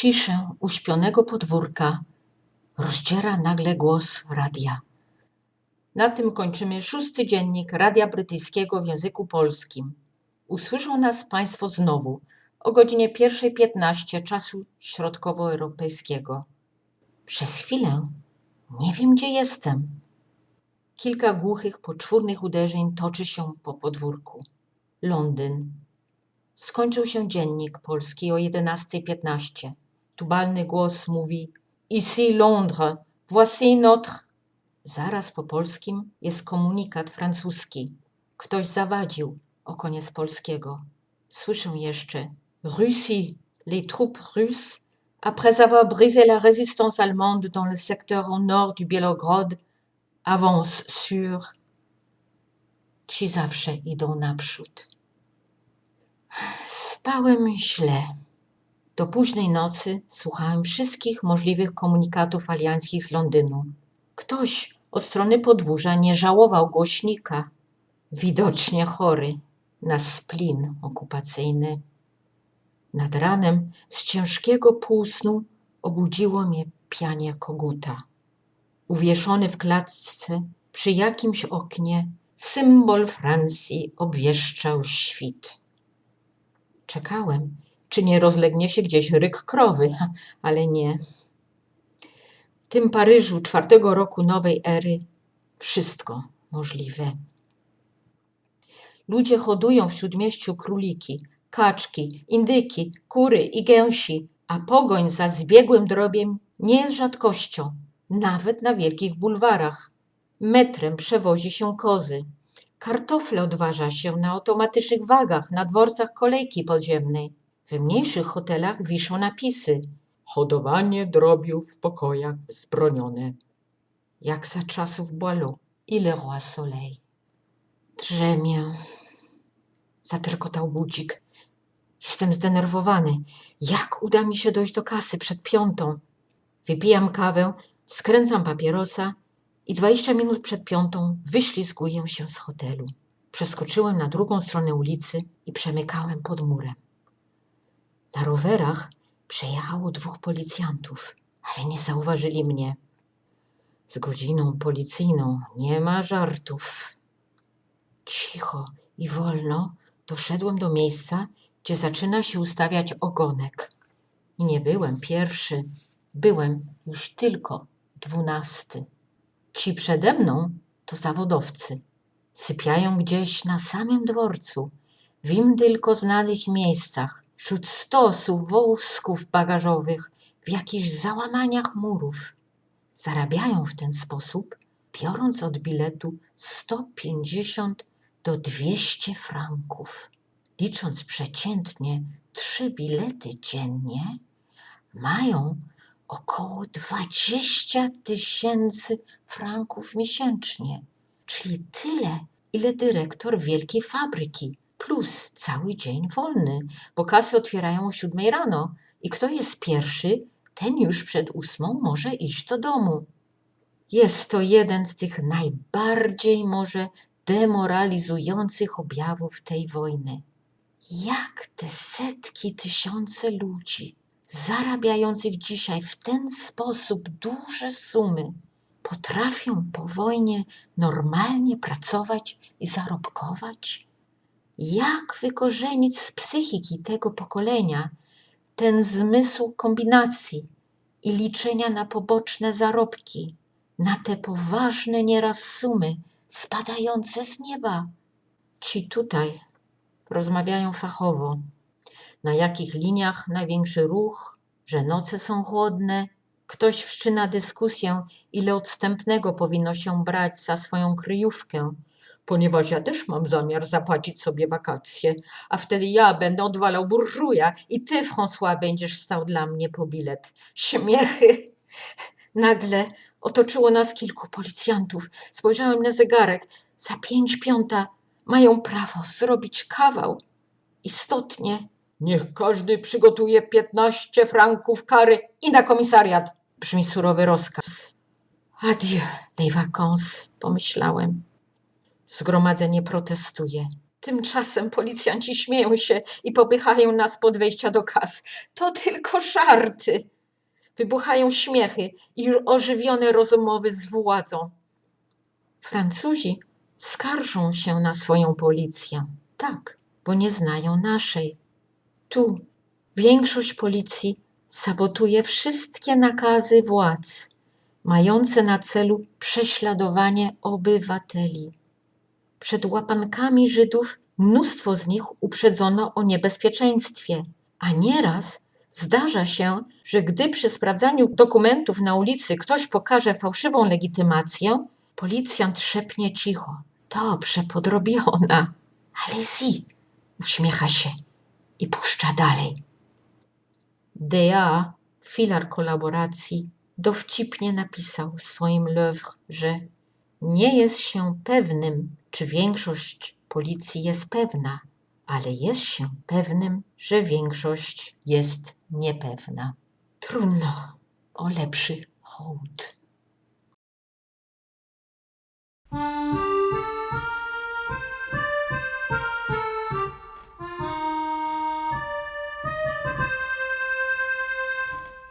Ciszę uśpionego podwórka rozdziera nagle głos radia. Na tym kończymy szósty dziennik Radia Brytyjskiego w języku polskim. Usłyszą nas Państwo znowu o godzinie 1.15 czasu środkowoeuropejskiego. Przez chwilę nie wiem, gdzie jestem. Kilka głuchych, poczwórnych uderzeń toczy się po podwórku. Londyn. Skończył się dziennik polski o 11.15. Tubalny głos mówi Ici Londres, voici notre... Zaraz po polskim jest komunikat francuski. Ktoś zawadził o koniec polskiego. Słyszę jeszcze Russie, les troupes russes, après avoir brisé la résistance allemande dans le secteur au nord du Bielograd, avancent sur... Ci zawsze idą naprzód. Spałem źle. Do późnej nocy słuchałem wszystkich możliwych komunikatów alianckich z Londynu. Ktoś od strony podwórza nie żałował głośnika. Widocznie chory na splin okupacyjny. Nad ranem z ciężkiego półsnu obudziło mnie pianie koguta. Uwieszony w klatce przy jakimś oknie symbol Francji obwieszczał świt. Czekałem, czy nie rozlegnie się gdzieś ryk krowy, ale nie. W tym Paryżu czwartego roku nowej ery wszystko możliwe. Ludzie hodują w śródmieściu króliki, kaczki, indyki, kury i gęsi, a pogoń za zbiegłym drobiem nie jest rzadkością, nawet na wielkich bulwarach. Metrem przewozi się kozy. Kartofle odważa się na automatycznych wagach na dworcach kolejki podziemnej. W mniejszych hotelach wiszą napisy Hodowanie drobiu w pokojach zbronione. Jak za czasów Boileau i Le Roi Soleil. Drzemię. Zatrkotał budzik. Jestem zdenerwowany. Jak uda mi się dojść do kasy przed piątą? Wypijam kawę, skręcam papierosa i dwadzieścia minut przed piątą wyślizguję się z hotelu. Przeskoczyłem na drugą stronę ulicy i przemykałem pod murem. Na rowerach przejechało dwóch policjantów, ale nie zauważyli mnie. Z godziną policyjną nie ma żartów. Cicho i wolno doszedłem do miejsca, gdzie zaczyna się ustawiać ogonek. I nie byłem pierwszy, byłem już tylko dwunasty. Ci przede mną to zawodowcy. Sypiają gdzieś na samym dworcu, w im tylko znanych miejscach, wśród stosów wózków bagażowych, w jakichś załamaniach murów. Zarabiają w ten sposób, biorąc od biletu 150 do 200 franków. Licząc przeciętnie trzy bilety dziennie, mają około 20 tysięcy franków miesięcznie, czyli tyle, ile dyrektor wielkiej fabryki, plus cały dzień wolny, bo kasy otwierają o siódmej rano i kto jest pierwszy, ten już przed ósmą może iść do domu. Jest to jeden z tych najbardziej może demoralizujących objawów tej wojny. Jak te setki, tysiące ludzi zarabiających dzisiaj w ten sposób duże sumy potrafią po wojnie normalnie pracować i zarobkować? Jak wykorzenić z psychiki tego pokolenia ten zmysł kombinacji i liczenia na poboczne zarobki, na te poważne nieraz sumy spadające z nieba? Ci tutaj rozmawiają fachowo, na jakich liniach największy ruch, że noce są chłodne. Ktoś wszczyna dyskusję, ile odstępnego powinno się brać za swoją kryjówkę, ponieważ ja też mam zamiar zapłacić sobie wakacje, a wtedy ja będę odwalał burżuja i ty, François, będziesz stał dla mnie po bilet. Śmiechy. Nagle otoczyło nas kilku policjantów. Spojrzałem na zegarek. Za pięć piąta mają prawo zrobić kawał. Istotnie. Niech każdy przygotuje 15 franków kary i na komisariat. Brzmi surowy rozkaz. Adieu, les vacances, pomyślałem. Zgromadzenie protestuje. Tymczasem policjanci śmieją się i popychają nas pod wejścia do kas. To tylko żarty. Wybuchają śmiechy i ożywione rozmowy z władzą. Francuzi skarżą się na swoją policję. Tak, bo nie znają naszej. Tu większość policji sabotuje wszystkie nakazy władz, mające na celu prześladowanie obywateli. Przed łapankami Żydów mnóstwo z nich uprzedzono o niebezpieczeństwie, a nieraz zdarza się, że gdy przy sprawdzaniu dokumentów na ulicy ktoś pokaże fałszywą legitymację, policjant szepnie cicho. Dobrze podrobiona. Ale si, uśmiecha się i puszcza dalej. DA, filar kolaboracji, dowcipnie napisał w swoim l'oeuvre, że nie jest się pewnym, czy większość policji jest pewna, ale jest się pewnym, że większość jest niepewna. Trudno o lepszy hołd.